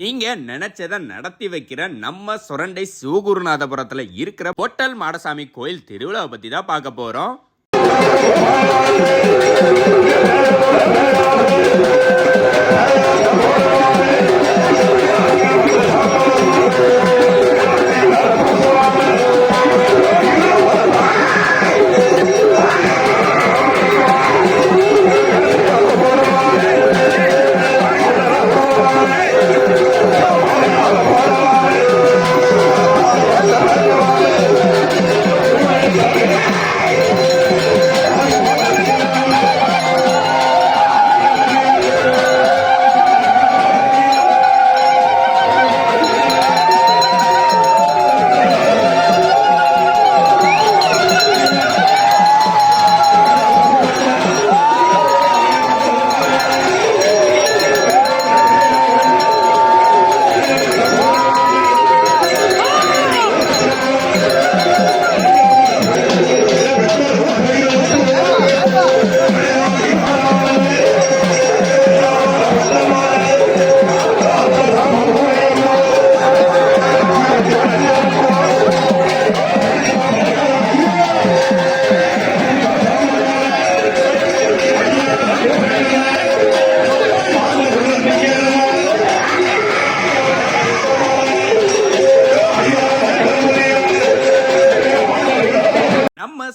நீங்க நினைச்சதை நடத்தி வைக்கிற நம்ம சுரண்டை சிவகுருநாதபுரத்துல இருக்கிற பொட்டல் மாடசாமி கோயில் திருவிழாவை பத்தி தான் பார்க்க போறோம்.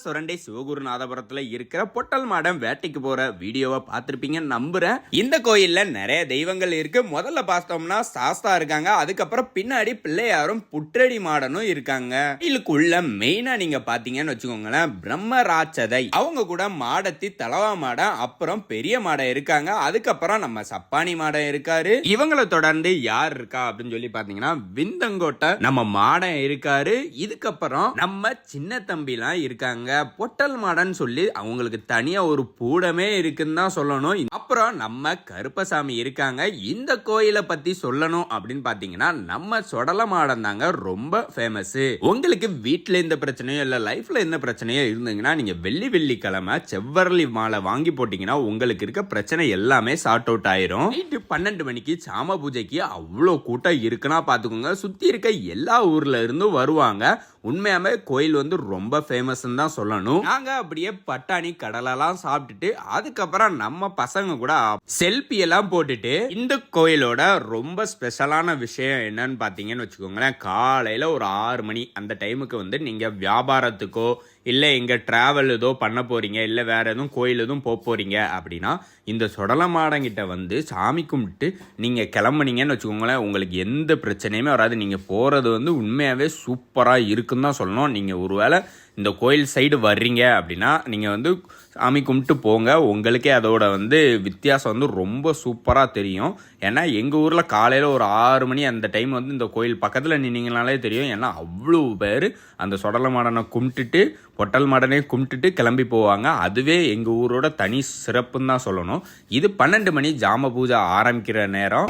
சுரண்டை சிவகுருநாதபுரத்துல இருக்கிற பொட்டல் மாடம் வேட்டைக்கு போற வீடியோவை பார்த்துருப்பீங்கன்னு நம்புறேன். இந்த கோயில்ல நிறைய தெய்வங்கள் இருக்கு. முதல்ல பார்த்தோம்னா சாஸ்தா இருக்காங்க. அதுக்கப்புறம் பின்னாடி பிள்ளையாரும் புற்றடி மாடனும் இருக்காங்க. கோயிலுக்குள்ள மெயினா நீங்க பாத்தீங்கன்னு வச்சுக்கோங்களேன் பிரம்ம ராட்சதை அவங்க கூட மாடத்தி தலவா மாடம் அப்புறம் பெரிய மாடம் இருக்காங்க. அதுக்கப்புறம் நம்ம சப்பானி மாடம் இருக்காரு. இவங்களை தொடர்ந்து யார் இருக்கா அப்படின்னு சொல்லி பாத்தீங்கன்னா விந்தங்கோட்டை நம்ம மாடம் இருக்காரு. இதுக்கப்புறம் நம்ம சின்ன தம்பிலாம் இருக்காங்க. பொட்டல் மாடன் சொல்லி அவங்களுக்கு தனியாக ஒரு பூடமே இருக்குன்னு தான் சொல்லணும். அப்புறம் நம்ம கருப்பசாமி இருக்காங்க. இந்த கோயிலை பற்றி சொல்லணும் அப்படின்னு பார்த்தீங்கன்னா நம்ம சொடல மாடன் தாங்க ரொம்ப ஃபேமஸ் உங்களுக்கு வீட்டில் எந்த பிரச்சனையோ இல்லை லைஃப்பில் எந்த பிரச்சனையோ இருந்தீங்கன்னா நீங்கள் வெள்ளி வெள்ளிக்கிழமை செவ்வரளி மாலை வாங்கி போட்டிங்கன்னா உங்களுக்கு இருக்க பிரச்சனை எல்லாமே சார்ட் அவுட் ஆயிரும். நைட்டு பன்னெண்டு மணிக்கு சாம பூஜைக்கு அவ்வளோ கூட்டம் இருக்குன்னா பார்த்துக்கோங்க சுற்றி இருக்க எல்லா ஊரில் இருந்தும் வருவாங்க. உண்மையாவே கோயில் வந்து ரொம்ப ஃபேமஸ்ன்னு தான் சொல்லணும். நாங்க அப்படியே பட்டாணி கடலெல்லாம் சாப்பிட்டுட்டு அதுக்கப்புறம் நம்ம பசங்க கூட செல்ஃபி எல்லாம் போட்டுட்டு இந்த கோயிலோட ரொம்ப ஸ்பெஷலான விஷயம் என்னன்னு பார்த்தீங்கன்னு வச்சுக்கோங்களேன். காலையில் ஒரு ஆறு மணி அந்த டைமுக்கு வந்து நீங்கள் வியாபாரத்துக்கோ இல்லை எங்கே ட்ராவல் ஏதோ பண்ண போகிறீங்க இல்லை வேறு எதுவும் கோயில் எதுவும் போக போகிறீங்க அப்படின்னா இந்த சுடலமாடங்கிட்ட வந்து சாமி கும்பிட்டு நீங்கள் கிளம்புனீங்கன்னு வச்சுக்கோங்களேன். உங்களுக்கு எந்த பிரச்சனையுமே வராது. நீங்கள் போகிறது வந்து உண்மையாகவே சூப்பராக இருக்குன்னு தான் சொல்லணும். நீங்கள் ஒருவேளை இந்த கோயில் சைடு வர்றீங்க அப்படின்னா நீங்கள் வந்து சாமி கும்பிட்டு போங்க. உங்களுக்கே அதோட வந்து வித்தியாசம் வந்து ரொம்ப சூப்பராக தெரியும். ஏன்னா எங்கள் ஊரில் காலையில் ஒரு ஆறு மணி அந்த டைம் வந்து இந்த கோயில் பக்கத்தில் நின்னீங்கனாலே தெரியும். ஏன்னா அவ்வளோ பேர் அந்த சொடல மாடனை கும்பிட்டுட்டு பொட்டல் மாடனே கும்பிட்டுட்டு கிளம்பி போவாங்க. அதுவே எங்கள் ஊரோட தனி சிறப்புன்னு தான் சொல்லணும். இது பன்னெண்டு மணி ஜாம பூஜை ஆரம்பிக்கிற நேரம்.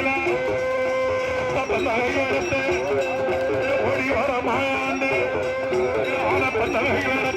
ஐயாவர புத்தமாடு ஓடி வர ஆன ஆனப்பத்தகையிலத்து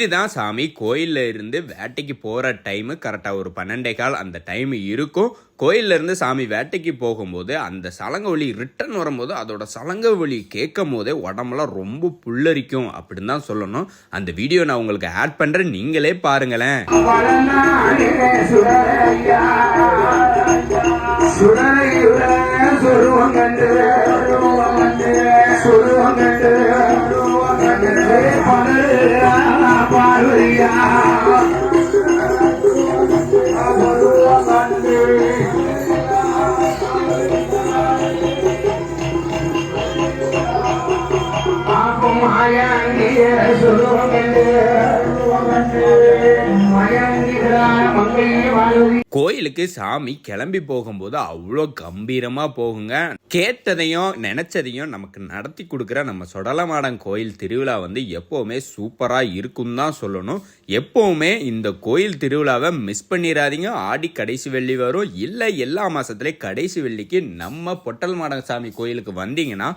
இதுதான் சாமி கோயில்ல இருந்து வேட்டைக்கு போகிற டைமு கரெக்டாக ஒரு பன்னெண்டே கால் அந்த டைம் இருக்கும். கோயில்ல இருந்து சாமி வேட்டைக்கு போகும்போது அந்த சலங்க வழி ரிட்டர்ன் வரும்போது அதோட சலங்க வழி கேட்கும் போதே உடம்புலாம் ரொம்ப புல்லரிக்கும் அப்படின்னு தான் சொல்லணும். அந்த வீடியோ நான் உங்களுக்கு ஆட் பண்ணுறேன் நீங்களே பாருங்களேன். Yeah. கோயிலுக்கு சாமி கிளம்பி போகும்போது அவ்வளோ கம்பீரமா போகுங்க. கேட்டதையும் நினைச்சதையும் நமக்கு நடத்தி கொடுக்குற நம்ம சொடலமாடன் கோயில் திருவிழா வந்து எப்போவுமே சூப்பராக இருக்கும் தான் சொல்லணும். எப்போவுமே இந்த கோயில் திருவிழாவை மிஸ் பண்ணிடாதீங்க ஆடி கடைசி வெள்ளி வரும். இல்லை எல்லா மாதத்துலேயும் கடைசி வெள்ளிக்கு நம்ம பொட்டல் மாடம் சாமி கோயிலுக்கு வந்தீங்கன்னா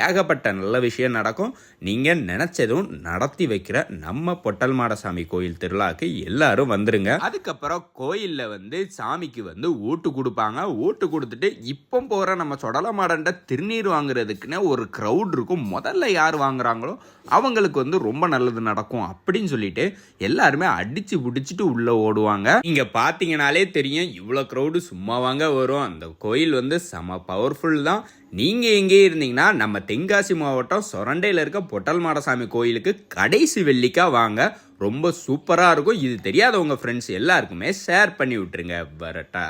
ஏகப்பட்ட நல்ல விஷயம் நடக்கும். நீங்கள் நினச்சதும் நடத்தி வைக்கிற நம்ம பொட்டல் மாடசாமி கோயில் திருவிழாக்கு எல்லாரும் வந்துருங்க. அதுக்கப்புறம் கோயிலில் வந்து சாமிக்கு வந்து ஓட்டு கொடுப்பாங்க. ஓட்டு கொடுத்துட்டு இப்போ போகிற நம்ம சொடலமாடன்ட்ட திருநீர் வாங்குறதுக்குன்னு ஒரு க்ரௌட் இருக்கும். முதல்ல யார் வாங்குறாங்களோ அவங்களுக்கு வந்து ரொம்ப நல்லது நடக்கும் அப்படின்னு சொல்லிட்டு எல்லாருமே அடித்து பிடிச்சிட்டு உள்ளே ஓடுவாங்க. இங்கே பார்த்தீங்கனாலே தெரியும் இவ்வளோ க்ரௌடு சும்மா வாங்க வரும். அந்த கோயில் வந்து செம பவர்ஃபுல் தான். நீங்கள் எங்கே இருந்தீங்கன்னா நம்ம தென்காசி மாவட்டம் சொரண்டையில் இருக்க பொட்டல் மாடசாமி கோயிலுக்கு கடைசி வெள்ளிக்கா வாங்க. ரொம்ப சூப்பராக இருக்கும். இது தெரியாதவங்க ஃப்ரெண்ட்ஸ் எல்லாருக்குமே ஷேர் பண்ணி விட்டுருங்க. வரட்டா.